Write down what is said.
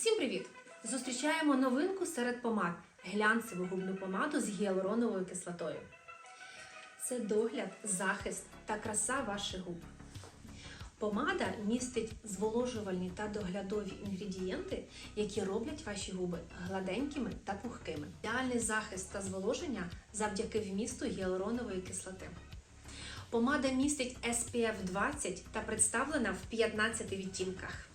Всім привіт! Зустрічаємо новинку серед помад глянцеву губну помаду з гіалуроновою кислотою. Це догляд, захист та краса ваших губ. Помада містить зволожувальні та доглядові інгредієнти, які роблять ваші губи гладенькими та пухкими. Ідеальний захист та зволоження завдяки вмісту гіалуронової кислоти. Помада містить SPF 20 та представлена в 15 відтінках.